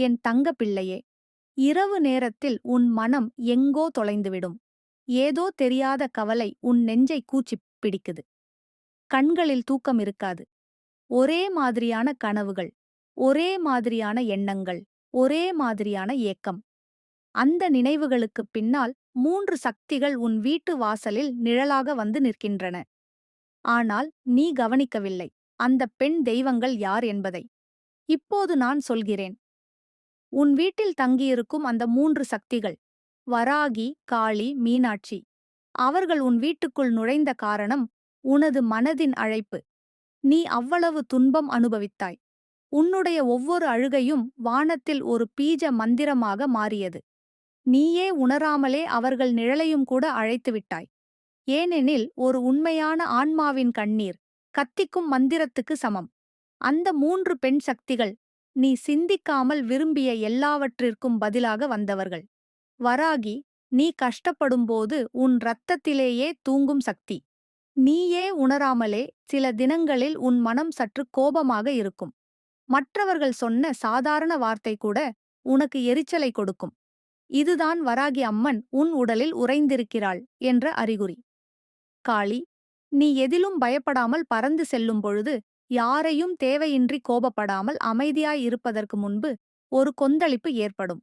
என் தங்க பிள்ளையே இரவு நேரத்தில் உன் மனம் எங்கோ தொலைந்துவிடும். ஏதோ தெரியாத கவலை உன் நெஞ்சை கூச்சிப் பிடிக்குது. கண்களில் தூக்கம் இருக்காது. ஒரே மாதிரியான கனவுகள் ஒரே மாதிரியான எண்ணங்கள் ஒரே மாதிரியான ஏக்கம். அந்த நினைவுகளுக்குப் பின்னால் மூன்று சக்திகள் உன் வீட்டு வாசலில் நிழலாக வந்து நிற்கின்றன. ஆனால் நீ கவனிக்கவில்லை. அந்த பெண் தெய்வங்கள் யார் என்பதை. இப்போது நான் சொல்கிறேன். உன் வீட்டில் தங்கியிருக்கும் அந்த மூன்று சக்திகள் வராகி காளி மீனாட்சி. அவர்கள் உன் வீட்டுக்குள் நுழைந்த காரணம் உனது மனதின் அழைப்பு. நீ அவ்வளவு துன்பம் அனுபவித்தாய். உன்னுடைய ஒவ்வொரு அழுகையும் வானத்தில் ஒரு பீஜ மந்திரமாக மாறியது. நீயே உணராமலே அவர்கள் நிழலையும் கூட அழைத்துவிட்டாய் ஏனெனில் ஒரு உண்மையான ஆன்மாவின் கண்ணீர் கத்திக்கும் மந்திரத்துக்கு சமம். அந்த மூன்று பெண் சக்திகள் நீ சிந்திக்காமல் விரும்பிய எல்லாவற்றிற்கும் பதிலாக வந்தவர்கள். வராகி நீ கஷ்டப்படும்போது உன் இரத்தத்திலேயே தூங்கும் சக்தி. நீயே உணராமலே சில தினங்களில் உன் மனம் சற்று கோபமாக இருக்கும். மற்றவர்கள் சொன்ன சாதாரண வார்த்தை கூட உனக்கு எரிச்சலை கொடுக்கும். இதுதான் வராகி அம்மன் உன் உடலில் உறைந்திருக்கிறாள் என்ற அறிகுறி. காளி நீ எதிலும் பயப்படாமல் பறந்து செல்லும் பொழுது யாரையும் தேவையின்றி கோபப்படாமல் அமைதியாய் இருப்பதற்கு முன்பு ஒரு கொந்தளிப்பு ஏற்படும்.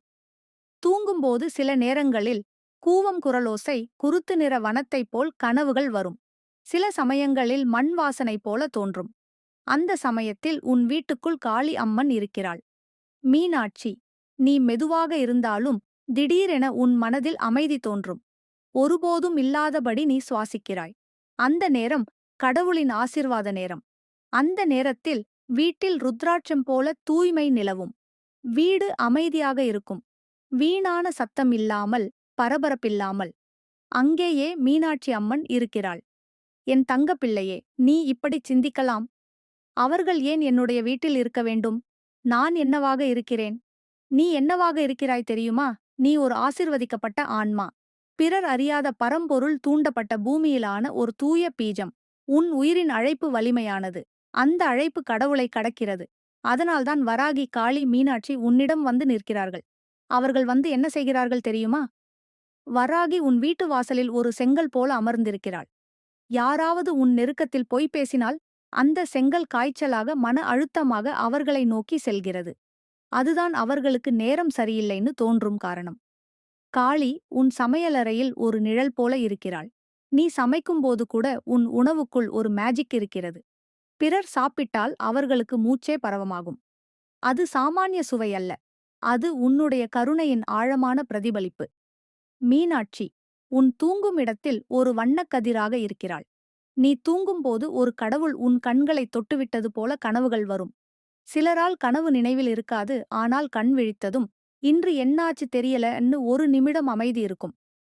தூங்கும்போது சில நேரங்களில் கூவம் குரலோசை குருத்து நிற வனத்தைப் போல் கனவுகள் வரும். சில சமயங்களில் மண் வாசனை போல தோன்றும். அந்த சமயத்தில் உன் வீட்டுக்குள் காளி அம்மன் இருக்கிறாள். மீனாட்சி நீ மெதுவாக இருந்தாலும் திடீரென உன் மனதில் அமைதி தோன்றும். ஒருபோதும் இல்லாதபடி நீ சுவாசிக்கிறாய். அந்த நேரம் கடவுளின் ஆசிர்வாத நேரம். அந்த நேரத்தில் வீட்டில் ருத்ராட்சம் போல தூய்மை நிலவும். வீடு அமைதியாக இருக்கும். வீணான சத்தம் இல்லாமல் பரபரப்பில்லாமல். அங்கேயே மீனாட்சி அம்மன் இருக்கிறாள். என் தங்கப்பிள்ளையே நீ இப்படிச் சிந்திக்கலாம். அவர்கள் ஏன் என்னுடைய வீட்டில் இருக்க வேண்டும்? நான் என்னவாக இருக்கிறேன்? நீ என்னவாக இருக்கிறாய் தெரியுமா? நீ ஒரு ஆசிர்வதிக்கப்பட்ட ஆன்மா. பிறர் அறியாத பரம்பொருள் தூண்டப்பட்ட பூமியிலான ஒரு தூய பீஜம். உன் உயிரின் அழைப்பு வலிமையானது. அந்த அழைப்பு கடவுளை கடக்கிறது. அதனால்தான் வராகி காளி மீனாட்சி உன்னிடம் வந்து நிற்கிறார்கள். அவர்கள் வந்து என்ன செய்கிறார்கள் தெரியுமா? வராகி உன் வீட்டு வாசலில் ஒரு செங்கல் போல அமர்ந்திருக்கிறாள். யாராவது உன் நெருக்கத்தில் பொய் பேசினால் அந்த செங்கல் காய்ச்சலாக மன அழுத்தமாக அவர்களை நோக்கி செல்கிறது. அதுதான் அவர்களுக்கு நேரம் சரியில்லைன்னு தோன்றும் காரணம். காளி உன் சமையலறையில் ஒரு நிழல் போல இருக்கிறாள். நீ சமைக்கும்போது கூட உன் உணவுக்குள் ஒரு மேஜிக் இருக்கிறது. பிறர் சாப்பிட்டால் அவர்களுக்கு மூச்சே பரவமாகும். அது சாமானிய சுவை அல்ல. அது உன்னுடைய கருணையின் ஆழமான பிரதிபலிப்பு. மீனாட்சி உன் தூங்கும் இடத்தில் ஒரு வண்ணக்கதிராக இருக்கிறாள். நீ தூங்கும்போது ஒரு கடவுள் உன் கண்களை தொட்டுவிட்டது போல கனவுகள் வரும். சிலரால் கனவு நினைவில் இருக்காது ஆனால் கண் விழித்ததும் இன்று என்னாச்சு தெரியலன்னு ஒரு நிமிடம் அமைதி இருக்கும்.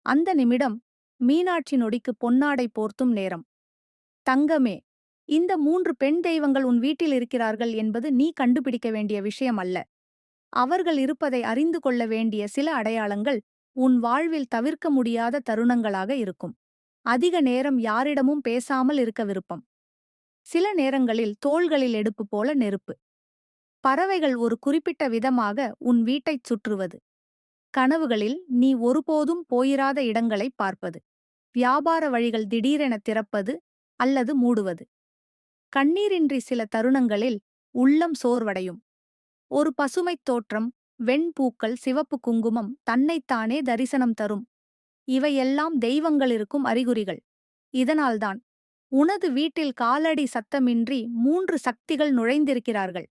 அந்த நிமிடம் மீனாட்சி நொடிக்கு பொன்னாடை போர்த்தும் நேரம். தங்கமே இந்த மூன்று பெண் தெய்வங்கள் உன் வீட்டில் இருக்கிறார்கள் என்பது நீ கண்டுபிடிக்க வேண்டிய விஷயம் அல்ல. அவர்கள் இருப்பதை அறிந்து கொள்ள வேண்டிய சில அடையாளங்கள் உன் வாழ்வில் தவிர்க்க முடியாத தருணங்களாக இருக்கும். அதிக நேரம் யாரிடமும் பேசாமல் இருக்க விருப்பம். சில நேரங்களில் தோள்களில் எடுப்பு போல நெருப்பு. பறவைகள் ஒரு குறிப்பிட்ட விதமாக உன் வீட்டைச் சுற்றுவது. கனவுகளில் நீ ஒருபோதும் போயிராத இடங்களைப் பார்ப்பது. வியாபார வழிகள் திடீரென திறப்பது அல்லது மூடுவது. கண்ணீரின்றி சில தருணங்களில் உள்ளம் சோர்வடையும். ஒரு பசுமைத் தோற்றம் வெண்பூக்கள் சிவப்பு குங்குமம் தன்னைத்தானே தரிசனம் தரும். இவையெல்லாம் தெய்வங்களிருக்கும் அறிகுறிகள். இதனால்தான் உனது வீட்டில் காலடி சத்தமின்றி மூன்று சக்திகள் நுழைந்திருக்கிறார்கள்.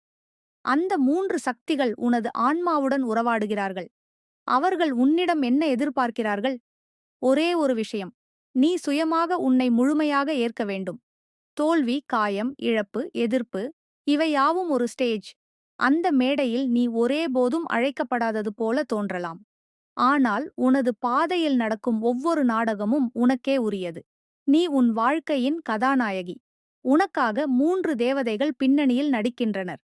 அந்த மூன்று சக்திகள் உனது ஆன்மாவுடன் உறவாடுகிறார்கள். அவர்கள் உன்னிடம் என்ன எதிர்பார்க்கிறார்கள்? ஒரே ஒரு விஷயம். நீ சுயமாக உன்னை முழுமையாக ஏற்க வேண்டும். தோல்வி காயம் இழப்பு எதிர்ப்பு இவையாவும் ஒரு ஸ்டேஜ் அந்த மேடையில் நீ ஒரே போதும் அழைக்கப்படாதது போல தோன்றலாம். ஆனால் உனது பாதையில் நடக்கும் ஒவ்வொரு நாடகமும் உனக்கே உரியது. நீ உன் வாழ்க்கையின் கதாநாயகி. உனக்காக மூன்று தேவதைகள் பின்னணியில் நடிக்கின்றனர்.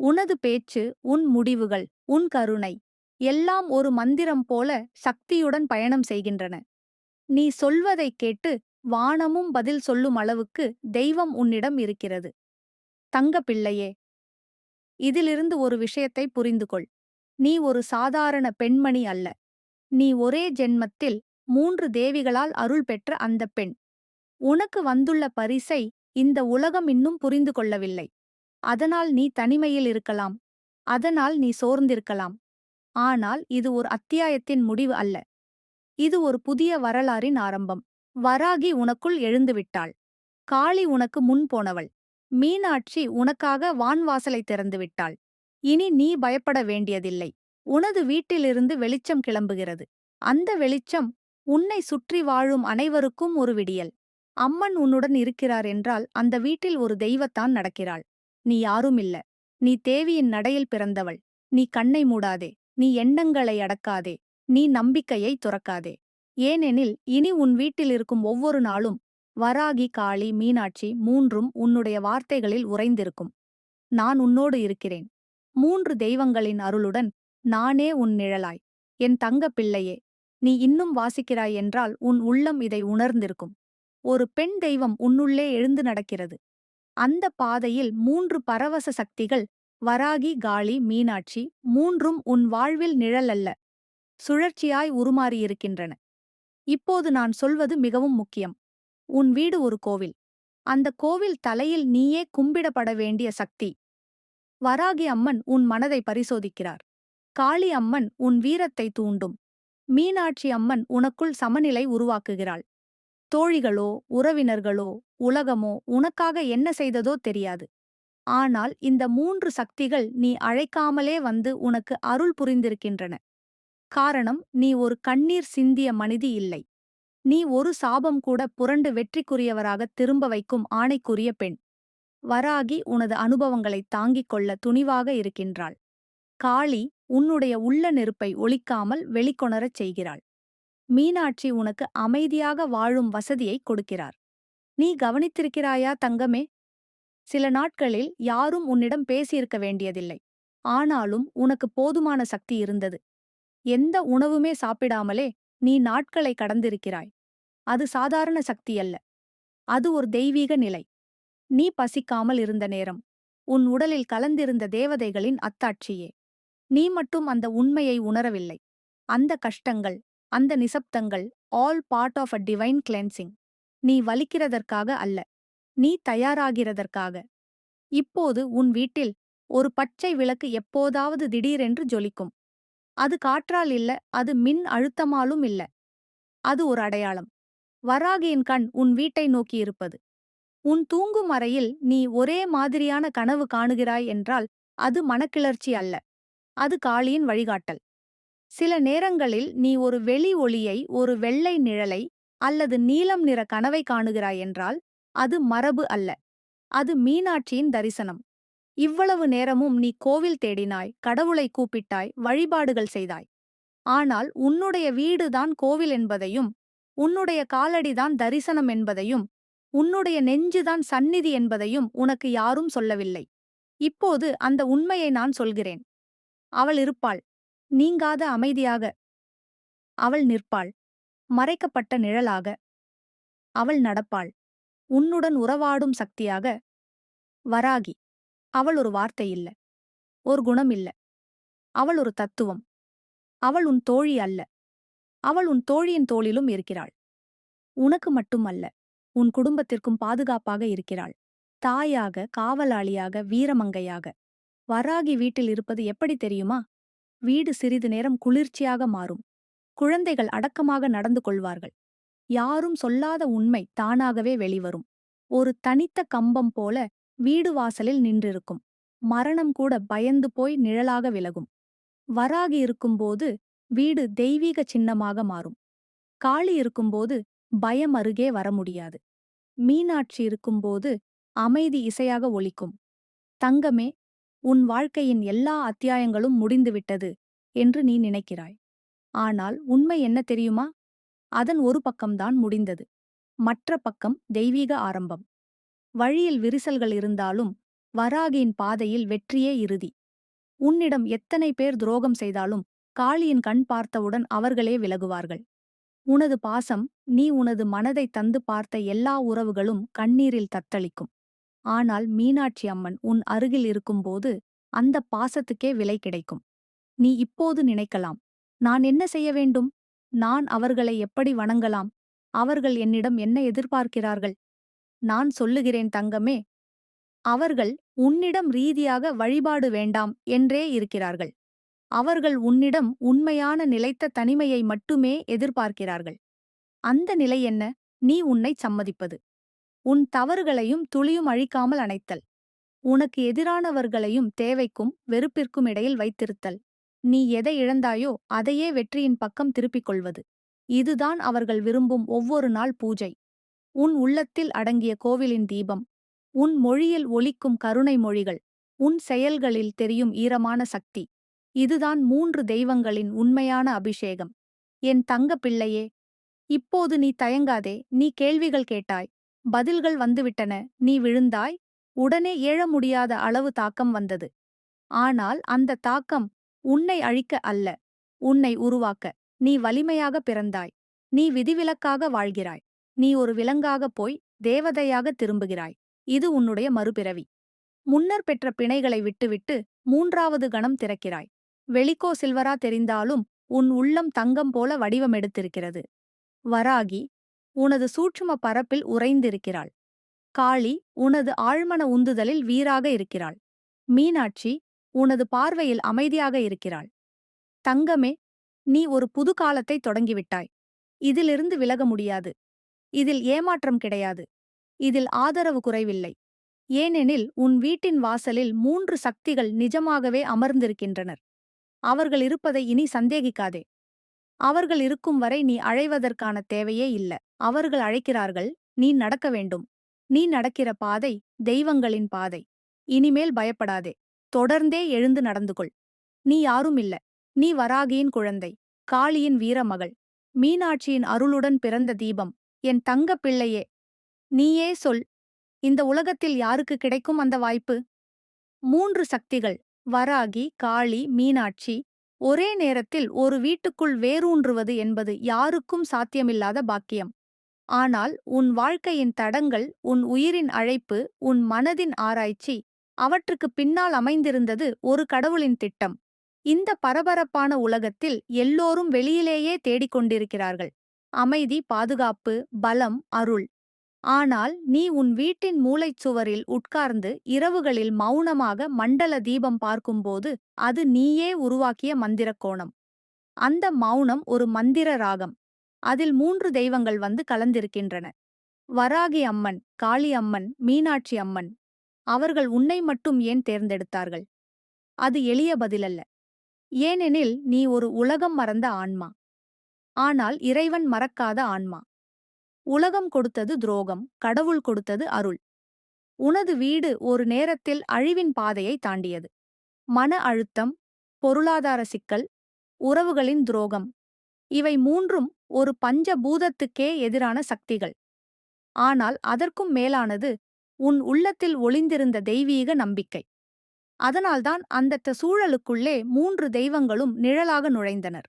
உனது பேச்சு உன் முடிவுகள் உன் கருணை எல்லாம் ஒரு மந்திரம் போல சக்தியுடன் பயணம் செய்கின்றன. நீ சொல்வதைக் கேட்டு வானமும் பதில் சொல்லும் அளவுக்கு தெய்வம் உன்னிடம் இருக்கிறது. தங்க பிள்ளையே இதிலிருந்து ஒரு விஷயத்தை புரிந்து கொள் நீ ஒரு சாதாரண பெண்மணி அல்ல. நீ ஒரே ஜென்மத்தில் மூன்று தேவிகளால் அருள் பெற்ற அந்த பெண். உனக்கு வந்துள்ள பரிசை இந்த உலகம் இன்னும் புரிந்து கொள்ளவில்லை அதனால் நீ தனிமையில் இருக்கலாம். அதனால் நீ சோர்ந்திருக்கலாம். ஆனால் இது ஒரு அத்தியாயத்தின் முடிவு அல்ல. இது ஒரு புதிய வரலாறின் ஆரம்பம். வராகி உனக்குள் எழுந்துவிட்டாள். காளி உனக்கு முன் போனவள். மீனாட்சி உனக்காக வான்வாசலை திறந்துவிட்டாள் இனி நீ பயப்பட வேண்டியதில்லை. உனது வீட்டிலிருந்து வெளிச்சம் கிளம்புகிறது. அந்த வெளிச்சம் உன்னை சுற்றி வாழும் அனைவருக்கும் ஒரு விடியல். அம்மன் உன்னுடன் இருக்கிறார் என்றால் அந்த வீட்டில் ஒரு தெய்வத்தான் நடக்கிறாள். நீ யாரும் இல்ல. நீ தேவியின் நடையில் பிறந்தவள். நீ கண்ணை மூடாதே. நீ எண்ணங்களை அடக்காதே. நீ நம்பிக்கையை துறக்காதே. ஏனெனில் இனி உன் வீட்டில் இருக்கும் ஒவ்வொரு நாளும் வராகி காளி மீனாட்சி மூன்றும் உன்னுடைய வார்த்தைகளில் உறைந்திருக்கும். நான் உன்னோடு இருக்கிறேன். மூன்று தெய்வங்களின் அருளுடன் நானே உன் நிழலாய். என் தங்க பிள்ளையே நீ இன்னும் வாசிக்கிறாய் என்றால் உன் உள்ளம் இதை உணர்ந்திருக்கும். ஒரு பெண் தெய்வம் உன்னுள்ளே எழுந்து நடக்கிறது. அந்த பாதையில் மூன்று பரவச சக்திகள் வராகி காளி மீனாட்சி மூன்றும் உன் வாழ்வில் நிழல் அல்ல சுழற்சியாய் உருமாறியிருக்கின்றன. இப்போது நான் சொல்வது மிகவும் முக்கியம். உன் வீடு ஒரு கோவில். அந்த கோவில் தலையில் நீயே கும்பிடப்பட வேண்டிய சக்தி. வராகி அம்மன் உன் மனதை பரிசோதிக்கிறார். காளி அம்மன் உன் வீரத்தை தூண்டும். மீனாட்சி அம்மன் உனக்குள் சமநிலை உருவாக்குகிறாள். தோழிகளோ உறவினர்களோ உலகமோ உனக்காக என்ன செய்ததோ தெரியாது. ஆனால் இந்த மூன்று சக்திகள் நீ அழைக்காமலே வந்து உனக்கு அருள் புரிந்திருக்கின்றன. காரணம் நீ ஒரு கண்ணீர் சிந்திய மனிதி இல்லை. நீ ஒரு சாபம் கூட புரண்டு வெற்றிக்குரியவராக திரும்ப வைக்கும் ஆணைக்குரிய பெண். வராகி உனது அனுபவங்களைத் தாங்கிக் கொள்ள துணிவாக இருக்கின்றாள். காளி உன்னுடைய உள்ள நெருப்பை ஒழிக்காமல் வெளிக்கொணரச் செய்கிறாள். மீனாட்சி உனக்கு அமைதியாக வாழும் வசதியை கொடுக்கிறார். நீ கவனித்திருக்கிறாயா தங்கமே? சில நாட்களில் யாரும் உன்னிடம் பேசியிருக்க வேண்டியதில்லை. ஆனாலும் உனக்கு போதுமான சக்தி இருந்தது. எந்த உணவுமே சாப்பிடாமலே நீ நாட்களை கடந்திருக்கிறாய். அது சாதாரண சக்தி அல்ல. அது ஒரு தெய்வீக நிலை. நீ பசிக்காமல் இருந்த நேரம். உன் உடலில் கலந்திருந்த தேவதைகளின் அத்தாட்சியே. நீ மட்டும் அந்த உண்மையை உணரவில்லை. அந்த கஷ்டங்கள் அந்த நிசப்தங்கள் all part of a divine cleansing நீ வலிக்கிறதற்காக அல்ல. நீ தயாராகிறதற்காக. இப்போது உன் வீட்டில் ஒரு பச்சை விளக்கு எப்போதாவது திடீரென்று ஜொலிக்கும். அது காற்றால் இல்ல அது மின் அழுத்தமாலும் இல்ல. அது ஒரு அடையாளம். வராகியின் கண் உன் வீட்டை நோக்கியிருப்பது உன் தூங்கும் அறையில் நீ ஒரே மாதிரியான கனவு காணுகிறாய் என்றால் அது மனக்கிளர்ச்சி அல்ல. அது காளியின் வழிகாட்டல். சில நேரங்களில் நீ ஒரு வெளி ஒளியை ஒரு வெள்ளை நிழலை அல்லது நீலம் நிற கனவை காணுகிறாய் என்றால் அது மரபு அல்ல. அது மீனாட்சியின் தரிசனம். இவ்வளவு நேரமும் நீ கோவில் தேடினாய் கடவுளை கூப்பிட்டாய் வழிபாடுகள் செய்தாய். ஆனால் உன்னுடைய வீடுதான் கோவில் என்பதையும் உன்னுடைய காலடிதான் தரிசனம் என்பதையும் உன்னுடைய நெஞ்சுதான் சந்நிதி என்பதையும் உனக்கு யாரும் சொல்லவில்லை. இப்போது அந்த உண்மையை நான் சொல்கிறேன். அவள் இருப்பாள். நீங்காத அமைதியாக. அவள் நிற்பாள். மறைக்கப்பட்ட நிழலாக. அவள் நடப்பாள். உன்னுடன் உறவாடும் சக்தியாக. வராகி. அவள் ஒரு வார்த்தை இல்ல. ஒரு குணம் இல்ல. அவள் ஒரு தத்துவம். அவள் உன் தோழி அல்ல. அவள் உன் தோழியின் தோளிலும் இருக்கிறாள். உனக்கு மட்டுமல்ல உன் குடும்பத்திற்கும் பாதுகாப்பாக இருக்கிறாள். தாயாக காவலாளியாக வீரமங்கையாக. வராகி வீட்டில் இருப்பது எப்படி தெரியுமா? வீடு சிறிது நேரம் குளிர்ச்சியாக மாறும். குழந்தைகள் அடக்கமாக நடந்து கொள்வார்கள். யாரும் சொல்லாத உண்மை தானாகவே வெளிவரும். ஒரு தனித்த கம்பம் போல வீடு வாசலில் நின்றிருக்கும். மரணம் கூட பயந்து போய் நிழலாக விலகும். வராகி இருக்கும்போது வீடு தெய்வீக சின்னமாக மாறும். காளி இருக்கும்போது பயம் அருகே வர முடியாது. மீனாட்சி இருக்கும்போது அமைதி இசையாக ஒலிக்கும். தங்கமே உன் வாழ்க்கையின் எல்லா அத்தியாயங்களும் முடிந்துவிட்டது என்று நீ நினைக்கிறாய். ஆனால் உண்மை என்ன தெரியுமா? அதன் ஒரு பக்கம்தான் முடிந்தது. மற்ற பக்கம் தெய்வீக ஆரம்பம். வழியில் விரிசல்கள் இருந்தாலும் வராகியின் பாதையில் வெற்றியே இறுதி. உன்னிடம் எத்தனை பேர் துரோகம் செய்தாலும் காளியின் கண் பார்த்தவுடன் அவர்களே விலகுவார்கள். உனது பாசம் நீ உனது மனதை தந்து பார்த்த எல்லா உறவுகளும் கண்ணீரில் தத்தளிக்கும். ஆனால் மீனாட்சி அம்மன் உன் அருகில் இருக்கும்போது அந்த பாசத்துக்கே விலை கிடைக்கும். நீ இப்போது நினைக்கலாம் நான் என்ன செய்ய வேண்டும்? நான் அவர்களை எப்படி வணங்கலாம்? அவர்கள் என்னிடம் என்ன எதிர்பார்க்கிறார்கள்? நான் சொல்லுகிறேன் தங்கமே அவர்கள் உன்னிடம் ரீதியாக வழிபாடு வேண்டாம் என்றே இருக்கிறார்கள். அவர்கள் உன்னிடம் உண்மையான நிலைத்த தனிமையை மட்டுமே எதிர்பார்க்கிறார்கள். அந்த நிலை என்ன? நீ உன்னைச் சம்மதிப்பது. உன் தவறுகளையும் துளியும் அழிக்காமல் அணைத்தல். உனக்கு எதிரானவர்களையும் தேவைக்கும் வெறுப்பிற்கும் இடையில் வைத்திருத்தல். நீ எதை இழந்தாயோ அதையே வெற்றியின் பக்கம் திருப்பிக் கொள்வது. இதுதான் அவர்கள் விரும்பும் ஒவ்வொரு நாள் பூஜை. உன் உள்ளத்தில் அடங்கிய கோவிலின் தீபம் உன் மொழியில் ஒலிக்கும் கருணை மொழிகள் உன் செயல்களில் தெரியும் ஈரமான சக்தி. இதுதான் மூன்று தெய்வங்களின் உண்மையான அபிஷேகம். என் தங்க பிள்ளையே இப்போது நீ தயங்காதே நீ கேள்விகள் கேட்டாய் பதில்கள் வந்துவிட்டன நீ விழுந்தாய் உடனே ஏழ முடியாத அளவு தாக்கம் வந்தது. ஆனால் அந்த தாக்கம் உன்னை அழிக்க அல்ல உன்னை உருவாக்க நீ வலிமையாக பிறந்தாய் நீ விதிவிலக்காக வாழ்கிறாய். நீ ஒரு விலங்காகப் போய் தேவதையாக திரும்புகிறாய். இது உன்னுடைய மறுபிறவி. முன்னர் பெற்ற பிணைகளை விட்டுவிட்டு மூன்றாவது கணம் திறக்கிறாய். வெளிக்கோ சில்வரா தெரிந்தாலும் உன் உள்ளம் தங்கம் போல வடிவமெடுத்திருக்கிறது வராகி உனது சூட்சும பரப்பில் உறைந்திருக்கிறாள். காளி உனது ஆழ்மன உந்துதலில் வீராக இருக்கிறாள். மீனாட்சி உனது பார்வையில் அமைதியாக இருக்கிறாள். தங்கமே நீ ஒரு புது காலத்தை தொடங்கிவிட்டாய். இதிலிருந்து விலக முடியாது. இதில் ஏமாற்றம் கிடையாது. இதில் ஆதரவு குறைவில்லை. ஏனெனில் உன் வீட்டின் வாசலில் மூன்று சக்திகள் நிஜமாகவே அமர்ந்திருக்கின்றனர். அவர்கள் இருப்பதை இனி சந்தேகிக்காதே. அவர்கள் இருக்கும் வரை நீ அழைவதற்கான தேவையே இல்ல. அவர்கள் அழைக்கிறார்கள் நீ நடக்க வேண்டும். நீ நடக்கிற பாதை தெய்வங்களின் பாதை. இனிமேல் பயப்படாதே. தொடர்ந்தே எழுந்து நடந்து கொள் நீ யாரும் இல்ல. நீ வராகியின் குழந்தை காளியின் வீரமகள். மீனாட்சியின் அருளுடன் பிறந்த தீபம். என் தங்க பிள்ளையே நீயே சொல். இந்த உலகத்தில் யாருக்கு கிடைக்கும் அந்த வாய்ப்பு? மூன்று சக்திகள் வராகி காளி மீனாட்சி. ஒரே நேரத்தில் ஒரு வீட்டுக்குள் வேரூன்றுவது என்பது யாருக்கும் சாத்தியமில்லாத பாக்கியம். ஆனால் உன் வாழ்க்கையின் தடங்கள் உன் உயிரின் அழைப்பு உன் மனதின் ஆராய்ச்சி அவற்றுக்கு பின்னால் அமைந்திருந்தது ஒரு கடவுளின் திட்டம். இந்த பரபரப்பான உலகத்தில் எல்லோரும் வெளியிலேயே தேடிக் கொண்டிருக்கிறார்கள் அமைதி பாதுகாப்பு பலம் அருள். ஆனால் நீ உன் வீட்டின் மூளைச் சுவரில் உட்கார்ந்து இரவுகளில் மௌனமாக மண்டல தீபம் பார்க்கும்போது அது நீயே உருவாக்கிய மந்திரக் கோணம் அந்த மௌனம் ஒரு மந்திர ராகம். அதில் மூன்று தெய்வங்கள் வந்து கலந்திருக்கின்றன. வராகி அம்மன் காளி அம்மன் மீனாட்சி அம்மன். அவர்கள் உன்னை மட்டும் ஏன் தேர்ந்தெடுத்தார்கள்? அது எளிய பதிலல்ல. ஏனெனில் நீ ஒரு உலகம் மறந்த ஆன்மா. ஆனால் இறைவன் மறக்காத ஆன்மா. உலகம் கொடுத்தது துரோகம் கடவுள் கொடுத்தது அருள். உனது வீடு ஒரு நேரத்தில் அழிவின் பாதையை தாண்டியது. மன அழுத்தம் பொருளாதார சிக்கல் உறவுகளின் துரோகம் இவை மூன்றும் ஒரு பஞ்ச பூதத்துக்கே எதிரான சக்திகள். ஆனால் அதற்கும் மேலானது உன் உள்ளத்தில் ஒளிந்திருந்த தெய்வீக நம்பிக்கை. அதனால்தான் அந்த சூழலுக்குள்ளே மூன்று தெய்வங்களும் நிழலாக நுழைந்தனர்.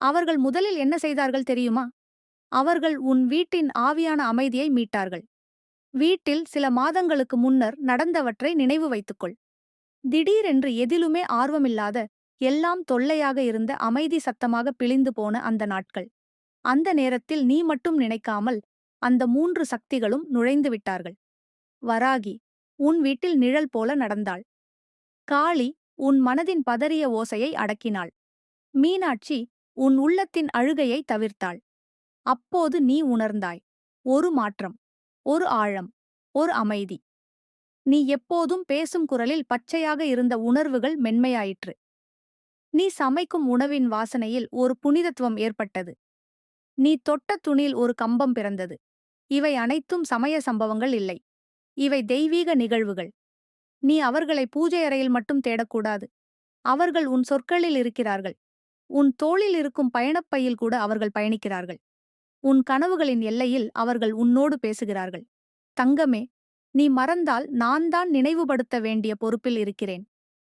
அவர்கள் முதலில் என்ன செய்தார்கள் தெரியுமா? அவர்கள் உன் வீட்டின் ஆவியான அமைதியை மீட்டார்கள். வீட்டில் சில மாதங்களுக்கு முன்னர் நடந்தவற்றை நினைவு வைத்துக்கொள். திடீரென்று எதிலுமே ஆர்வமில்லாத எல்லாம் தொல்லையாக இருந்த அமைதி சத்தமாக பிழிந்து போன அந்த நாட்கள். அந்த நேரத்தில் நீ மட்டும் நினைக்காமல் அந்த மூன்று சக்திகளும் நுழைந்து விட்டார்கள். வராகி உன் வீட்டில் நிழல் போல நடந்தாள். காளி உன் மனதின் பதறிய ஓசையை அடக்கினாள். மீனாட்சி உன் உள்ளத்தின் அழுகையை தவிர்த்தாள். அப்போது நீ உணர்ந்தாய் ஒரு மாற்றம் ஒரு ஆழம் ஒரு அமைதி. நீ எப்போதும் பேசும் குரலில் பச்சையாக இருந்த உணர்வுகள் மென்மையாயிற்று. நீ சமைக்கும் உணவின் வாசனையில் ஒரு புனிதத்துவம் ஏற்பட்டது. நீ தொட்ட துணில் ஒரு கம்பம் பிறந்தது. இவை அனைத்தும் சமய சம்பவங்கள் இல்லை. இவை தெய்வீக நிகழ்வுகள். நீ அவர்களை பூஜை அறையில் மட்டும் தேடக்கூடாது. அவர்கள் உன் சொற்களில் இருக்கிறார்கள். உன் தோளில் இருக்கும் பயணப்பையில் கூட அவர்கள் பயணிக்கிறார்கள். உன் கனவுகளின் எல்லையில் அவர்கள் உன்னோடு பேசுகிறார்கள். தங்கமே நீ மறந்தால் நான் தான் நினைவுபடுத்த வேண்டிய பொறுப்பில் இருக்கிறேன்.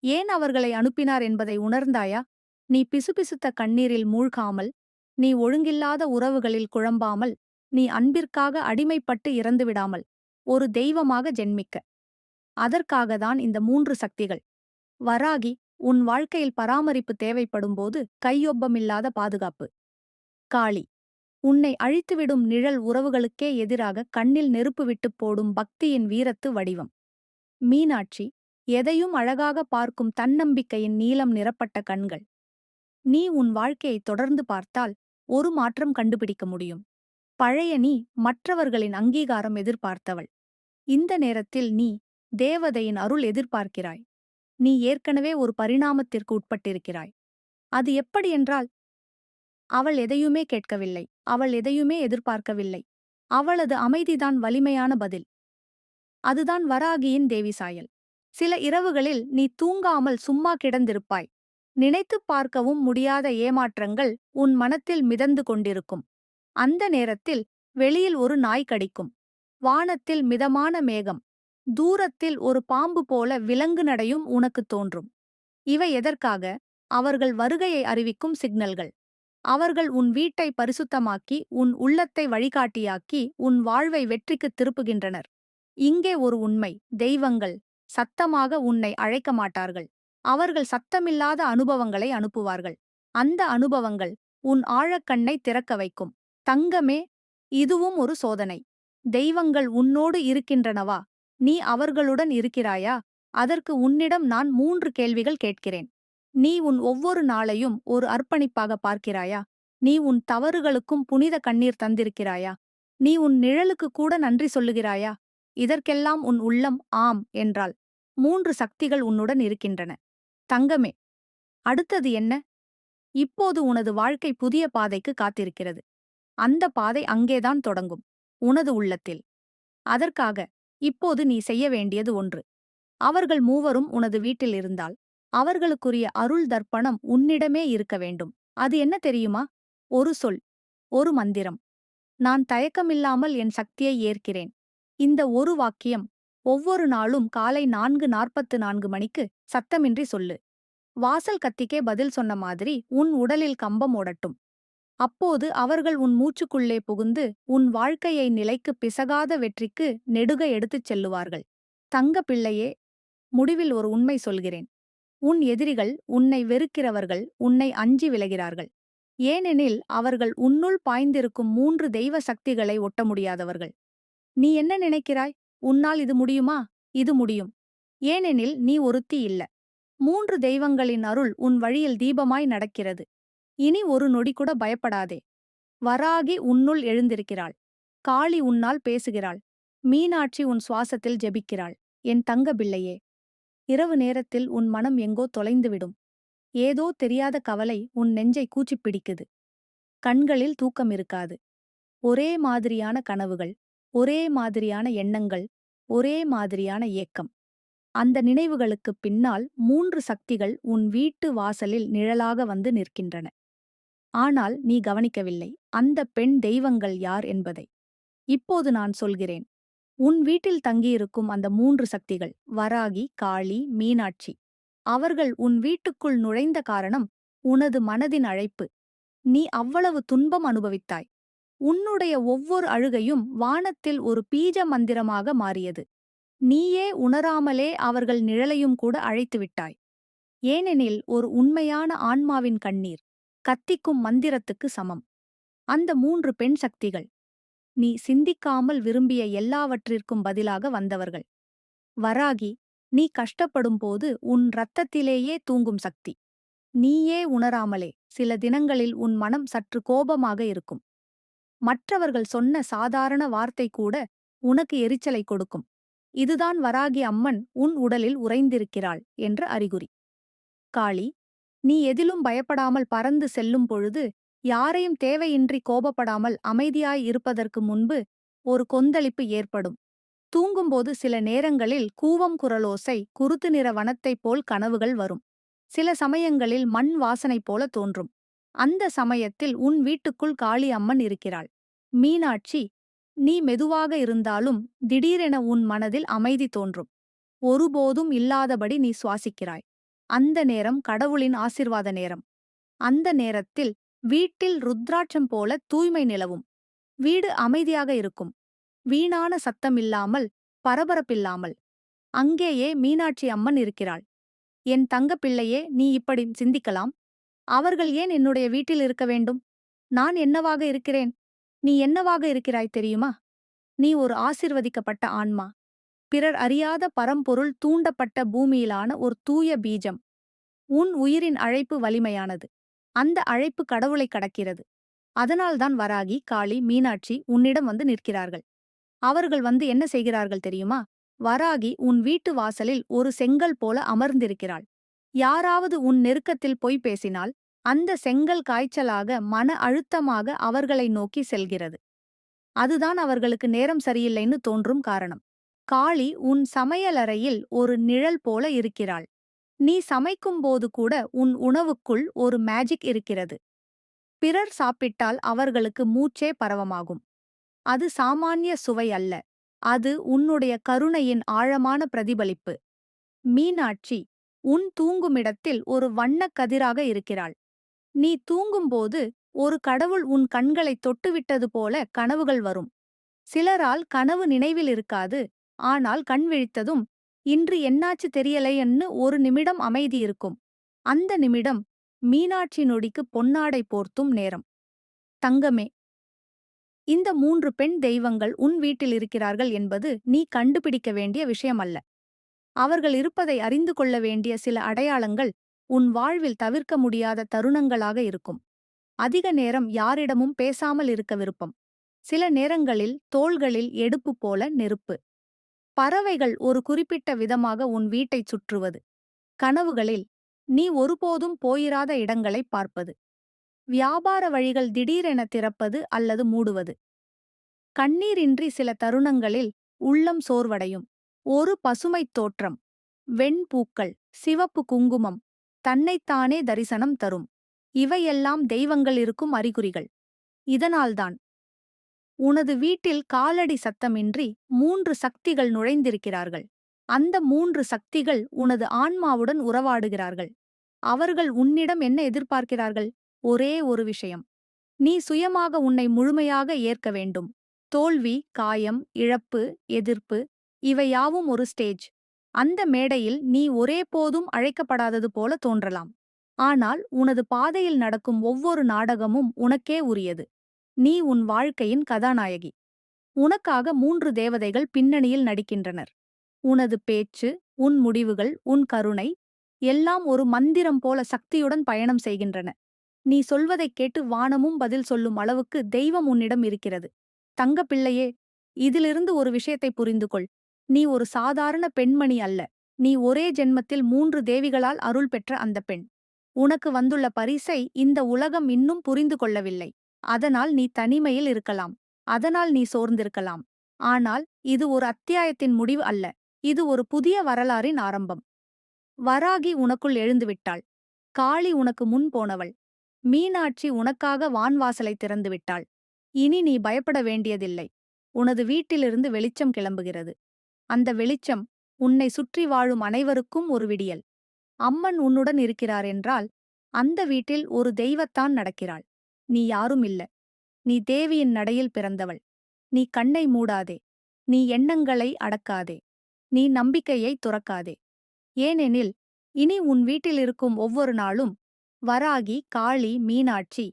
ஏன் அவர்களை அனுப்பினார் என்பதை உணர்ந்தாயா? நீ பிசுபிசுத்த கண்ணீரில் மூழ்காமல் நீ ஒழுங்கில்லாத உறவுகளில் குழம்பாமல் நீ அன்பிற்காக அடிமைப்பட்டு இறந்துவிடாமல் ஒரு தெய்வமாக ஜென்மிக்க. அதற்காகத்தான் இந்த மூன்று சக்திகள். வராகி உன் வாழ்க்கையில் பராமரிப்பு தேவைப்படும்போது கையொப்பமில்லாத பாதுகாப்பு. காளி உன்னை அழித்துவிடும் நிழல் உறவுகளுக்கே எதிராக கண்ணில் நெருப்பு விட்டுப் போடும் பக்தியின் வீரத்து வடிவம். மீனாட்சி எதையும் அழகாக பார்க்கும் தன்னம்பிக்கையின் நீலம் நிறப்பட்ட கண்கள். நீ உன் வாழ்க்கையை தொடர்ந்து பார்த்தால் ஒரு மாற்றம் கண்டுபிடிக்க முடியும். பழைய நீ மற்றவர்களின் அங்கீகாரம் எதிர்பார்த்தவள். இந்த நேரத்தில் நீ தேவதையின் அருள் எதிர்பார்க்கிறாய். நீ ஏற்கனவே ஒரு பரிணாமத்திற்கு உட்பட்டிருக்கிறாய். அது எப்படி என்றால் அவள் எதையுமே கேட்கவில்லை. அவள் எதையுமே எதிர்பார்க்கவில்லை. அவளது அமைதிதான் வலிமையான பதில். அதுதான் வராகியின் தேவி சாயல். சில இரவுகளில் நீ தூங்காமல் சும்மா கிடந்திருப்பாய். நினைத்துப் பார்க்கவும் முடியாத ஏமாற்றங்கள் உன் மனத்தில் மிதந்து கொண்டிருக்கும். அந்த நேரத்தில் வெளியில் ஒரு நாய் கடிக்கும். வானத்தில் மிதமான மேகம். தூரத்தில் ஒரு பாம்பு போல விலங்கு நடையும் உனக்குத் தோன்றும். இவை எதற்காக? அவர்கள் வருகையை அறிவிக்கும் சிக்னல்கள். அவர்கள் உன் வீட்டை பரிசுத்தமாக்கி உன் உள்ளத்தை வழிகாட்டியாக்கி உன் வாழ்வை வெற்றிக்குத் திருப்புகின்றனர். இங்கே ஒரு உண்மை. தெய்வங்கள் சத்தமாக உன்னை அழைக்க மாட்டார்கள். அவர்கள் சத்தமில்லாத அனுபவங்களை அனுப்புவார்கள். அந்த அனுபவங்கள் உன் ஆழக்கண்ணை திறக்க வைக்கும். தங்கமே இதுவும் ஒரு சோதனை. தெய்வங்கள் உன்னோடு இருக்கின்றனவா? நீ அவர்களுடன் இருக்கிறாயா? அதற்கு உன்னிடம் நான் மூன்று கேள்விகள் கேட்கிறேன். நீ உன் ஒவ்வொரு நாளையும் ஒரு அர்ப்பணிப்பாக பார்க்கிறாயா? நீ உன் தவறுகளுக்கும் புனித கண்ணீர் தந்திருக்கிறாயா? நீ உன் நிழலுக்கு கூட நன்றி சொல்லுகிறாயா? இதற்கெல்லாம் உன் உள்ளம் ஆம் என்றால் மூன்று சக்திகள் உன்னுடன் இருக்கின்றன. தங்கமே அடுத்தது என்ன? இப்போது உனது வாழ்க்கை புதிய பாதைக்கு காத்திருக்கிறது. அந்த பாதை அங்கேதான் தொடங்கும். உனது உள்ளத்தில். அதற்காக இப்போது நீ செய்ய வேண்டியது ஒன்று. அவர்கள் மூவரும் உனது வீட்டில் இருந்தால் அவர்களுக்குரிய அருள் தர்ப்பணம் உன்னிடமே இருக்க வேண்டும். அது என்ன தெரியுமா? ஒரு சொல் ஒரு மந்திரம். நான் தயக்கமில்லாமல் என் சக்தியை ஏற்கிறேன். இந்த ஒரு வாக்கியம் ஒவ்வொரு நாளும் காலை நான்கு நாற்பத்து நான்கு மணிக்கு சத்தமின்றி சொல்லு. வாசல் கத்திக்கே பதில் சொன்ன மாதிரி உன் உடலில் கம்பம் ஓடட்டும். அப்போது அவர்கள் உன் மூச்சுக்குள்ளே புகுந்து உன் வாழ்க்கையை நிலைக்கு பிசகாத வெற்றிக்கு நெடுக எடுத்துச் செல்லுவார்கள். தங்க பிள்ளையே முடிவில் ஒரு உண்மை சொல்கிறேன். உன் எதிரிகள் உன்னை வெறுக்கிறவர்கள் உன்னை அஞ்சி விலகிறார்கள். ஏனெனில் அவர்கள் உன்னுள் பாய்ந்திருக்கும் மூன்று தெய்வ சக்திகளை ஒட்ட முடியாதவர்கள். நீ என்ன நினைக்கிறாய்? உன்னால் இது முடியுமா? இது முடியும். ஏனெனில் நீ ஒருத்தி இல்ல. மூன்று தெய்வங்களின் அருள் உன் வழியில் தீபமாய் நடக்கிறது. இனி ஒரு நொடி கூட பயப்படாதே. வராகி உன்னுள் எழுந்திருக்கிறாள். காளி உன்னால் பேசுகிறாள். மீனாட்சி உன் சுவாசத்தில் ஜெபிக்கிறாள். என் தங்க பிள்ளையே. இரவு நேரத்தில் உன் மனம் எங்கோ தொலைந்துவிடும். ஏதோ தெரியாத கவலை உன் நெஞ்சை கூச்சிப் பிடிக்குது. கண்களில் தூக்கம் இருக்காது. ஒரே மாதிரியான கனவுகள் ஒரே மாதிரியான எண்ணங்கள் ஒரே மாதிரியான ஏக்கம். அந்த நினைவுகளுக்குப் பின்னால் மூன்று சக்திகள் உன் வீட்டு வாசலில் நிழலாக வந்து நிற்கின்றன. ஆனால் நீ கவனிக்கவில்லை. அந்த பெண் தெய்வங்கள் யார் என்பதை. இப்போது நான் சொல்கிறேன். உன் வீட்டில் தங்கியிருக்கும் அந்த மூன்று சக்திகள் வராகி காளி மீனாட்சி. அவர்கள் உன் வீட்டுக்குள் நுழைந்த காரணம் உனது மனதின் அழைப்பு. நீ அவ்வளவு துன்பம் அனுபவித்தாய். உன்னுடைய ஒவ்வொரு அழுகையும் வானத்தில் ஒரு பீஜ மந்திரமாக மாறியது. நீயே உணராமலே அவர்கள் நிழலையும் கூட அழைத்துவிட்டாய். ஏனெனில் ஒரு உண்மையான ஆன்மாவின் கண்ணீர். கத்திக்கும் மந்திரத்துக்கு சமம். அந்த மூன்று பெண் சக்திகள் நீ சிந்திக்காமல் விரும்பிய எல்லாவற்றிற்கும் பதிலாக வந்தவர்கள். வராகி நீ கஷ்டப்படும்போது உன் இரத்தத்திலேயே தூங்கும் சக்தி. நீயே உணராமலே சில தினங்களில் உன் மனம் சற்று கோபமாக இருக்கும். மற்றவர்கள் சொன்ன சாதாரண வார்த்தை கூட உனக்கு எரிச்சலை கொடுக்கும். இதுதான் வராகி அம்மன் உன் உடலில் உறைந்திருக்கிறாள் என்ற அறிகுறி. காளி நீ எதிலும் பயப்படாமல் பறந்து செல்லும் பொழுது யாரையும் தேவையின்றி கோபப்படாமல் அமைதியாய் இருப்பதற்கு முன்பு ஒரு கொந்தளிப்பு ஏற்படும். தூங்கும்போது சில நேரங்களில் கூவம் குரலோசை குருத்து நிற வனத்தைப் போல் கனவுகள் வரும். சில சமயங்களில் மண் வாசனை போல தோன்றும். அந்த சமயத்தில் உன் வீட்டுக்குள் காளி அம்மன் இருக்கிறாள். மீனாட்சி நீ மெதுவாக இருந்தாலும் திடீரென உன் மனதில் அமைதி தோன்றும். ஒருபோதும் இல்லாதபடி நீ சுவாசிக்கிறாய். அந்த நேரம் கடவுளின் ஆசிர்வாத நேரம். அந்த நேரத்தில் வீட்டில் ருத்ராட்சம் போல தூய்மை நிலவும். வீடு அமைதியாக இருக்கும். வீணான சத்தமில்லாமல் பரபரப்பில்லாமல். அங்கேயே மீனாட்சி அம்மன் இருக்கிறாள். என் தங்கப்பிள்ளையே நீ இப்படி சிந்திக்கலாம்? அவர்கள் ஏன் என்னுடைய வீட்டில் இருக்க வேண்டும்? நான் என்னவாக இருக்கிறேன்? நீ என்னவாக இருக்கிறாய் தெரியுமா? நீ ஒரு ஆசிர்வதிக்கப்பட்ட ஆன்மா. பிறர் அறியாத பரம்பொருள் தூண்டப்பட்ட பூமியிலான ஒரு தூய பீஜம். உன் உயிரின் அழைப்பு வலிமையானது. அந்த அழைப்பு கடவுளை கடக்கிறது. அதனால்தான் வராகி காளி மீனாட்சி உன்னிடம் வந்து நிற்கிறார்கள். அவர்கள் வந்து என்ன செய்கிறார்கள் தெரியுமா? வராகி உன் வீட்டு வாசலில் ஒரு செங்கல் போல அமர்ந்திருக்கிறாள். யாராவது உன் நெருக்கத்தில் பொய் பேசினால் அந்த செங்கல் காய்ச்சலாக மன அழுத்தமாக அவர்களை நோக்கி செல்கிறது. அதுதான் அவர்களுக்கு நேரம் சரியில்லைன்னு தோன்றும் காரணம். காளி உன் சமையலறையில் ஒரு நிழல் போல இருக்கிறாள். நீ சமைக்கும்போது கூட உன் உணவுக்குள் ஒரு மேஜிக் இருக்கிறது. பிறர் சாப்பிட்டால் அவர்களுக்கு மூச்சே பரவமாகும். அது சாமானிய சுவை அல்ல. அது உன்னுடைய கருணையின் ஆழமான பிரதிபலிப்பு. மீனாட்சி உன் தூங்குமிடத்தில் ஒரு வண்ணக் கதிராக இருக்கிறாள். நீ தூங்கும்போது ஒரு கடவுள் உன் கண்களைத் தொட்டுவிட்டது போல கனவுகள் வரும். சிலரால் கனவு நினைவில் இருக்காது ஆனால் கண் விழித்ததும் இன்று என்னாச்சு தெரியலையன்னு ஒரு நிமிடம் அமைதி இருக்கும். அந்த நிமிடம் மீனாட்சி நொடிக்கு பொன்னாடை போர்த்தும் நேரம். தங்கமே இந்த மூன்று பெண் தெய்வங்கள் உன் வீட்டில் இருக்கிறார்கள் என்பது நீ கண்டுபிடிக்க வேண்டிய விஷயமல்ல. அவர்கள் இருப்பதை அறிந்து கொள்ள வேண்டிய சில அடையாளங்கள் உன் வாழ்வில் தவிர்க்க முடியாத தருணங்களாக இருக்கும். அதிக நேரம் யாரிடமும் பேசாமல் இருக்க விருப்பம். சில நேரங்களில் தோள்களில் எடுப்பு போல நெருப்பு. பறவைகள் ஒரு குறிப்பிட்ட விதமாக உன் வீட்டைச் சுற்றுவது. கனவுகளில் நீ ஒருபோதும் போயிராத இடங்களைப் பார்ப்பது. வியாபார வழிகள் திடீரென திறப்பது அல்லது மூடுவது. கண்ணீரின்றி சில தருணங்களில் உள்ளம் சோர்வடையும். ஒரு பசுமைத் தோற்றம் வெண்பூக்கள் சிவப்பு குங்குமம் தன்னைத்தானே தரிசனம் தரும். இவையெல்லாம் தெய்வங்கள் இருக்கும் அறிகுறிகள். இதனால்தான் உனது வீட்டில் காலடி சத்தமின்றி மூன்று சக்திகள் நுழைந்திருக்கிறார்கள். அந்த மூன்று சக்திகள் உனது ஆன்மாவுடன் உறவாடுகிறார்கள். அவர்கள் உன்னிடம் என்ன எதிர்பார்க்கிறார்கள்? ஒரே ஒரு விஷயம். நீ சுயமாக உன்னை முழுமையாக ஏற்க வேண்டும். தோல்வி காயம் இழப்பு எதிர்ப்பு இவையாவும் ஒரு ஸ்டேஜ். அந்த மேடையில் நீ ஒரே போதும் அழைக்கப்படாதது போல தோன்றலாம். ஆனால் உனது பாதையில் நடக்கும் ஒவ்வொரு நாடகமும் உனக்கே உரியது. நீ உன் வாழ்க்கையின் கதாநாயகி. உனக்காக மூன்று தேவதைகள் பின்னணியில் நடிக்கின்றனர். உனது பேச்சு உன் முடிவுகள் உன் கருணை எல்லாம் ஒரு மந்திரம் போல சக்தியுடன் பயணம் செய்கின்றன. நீ சொல்வதைக் கேட்டு வானமும் பதில் சொல்லும் அளவுக்கு தெய்வம் உன்னிடம் இருக்கிறது. தங்கப்பிள்ளையே இதிலிருந்து ஒரு விஷயத்தை புரிந்து கொள் நீ ஒரு சாதாரண பெண்மணி அல்ல. நீ ஒரே ஜென்மத்தில் மூன்று தேவிகளால் அருள் பெற்ற அந்த பெண். உனக்கு வந்துள்ள பரிசை இந்த உலகம் இன்னும் புரிந்து கொள்ளவில்லை அதனால் நீ தனிமையில் இருக்கலாம். அதனால் நீ சோர்ந்திருக்கலாம். ஆனால் இது ஒரு அத்தியாயத்தின் முடிவு அல்ல. இது ஒரு புதிய வரலாறின் ஆரம்பம். வராகி உனக்குள் எழுந்துவிட்டாள். காளி உனக்கு முன் போனவள். மீனாட்சி உனக்காக வான்வாசலை திறந்துவிட்டாள் இனி நீ பயப்பட வேண்டியதில்லை. உனது வீட்டிலிருந்து வெளிச்சம் கிளம்புகிறது. அந்த வெளிச்சம் உன்னை சுற்றி வாழும் அனைவருக்கும் ஒரு விடியல். அம்மன் உன்னுடன் இருக்கிறார் என்றால் அந்த வீட்டில் ஒரு தெய்வத்தான் நடக்கிறாள். நீ யாரும் இல்ல. நீ தேவியின் நடையில் பிறந்தவள். நீ கண்ணை மூடாதே. நீ எண்ணங்களை அடக்காதே. நீ நம்பிக்கையை துறக்காதே. ஏனெனில் இனி உன் வீட்டில் இருக்கும் ஒவ்வொரு நாளும் வராகி காளி மீனாட்சி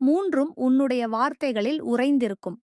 மூன்றும் உன்னுடைய வார்த்தைகளில் உறைந்திருக்கும்.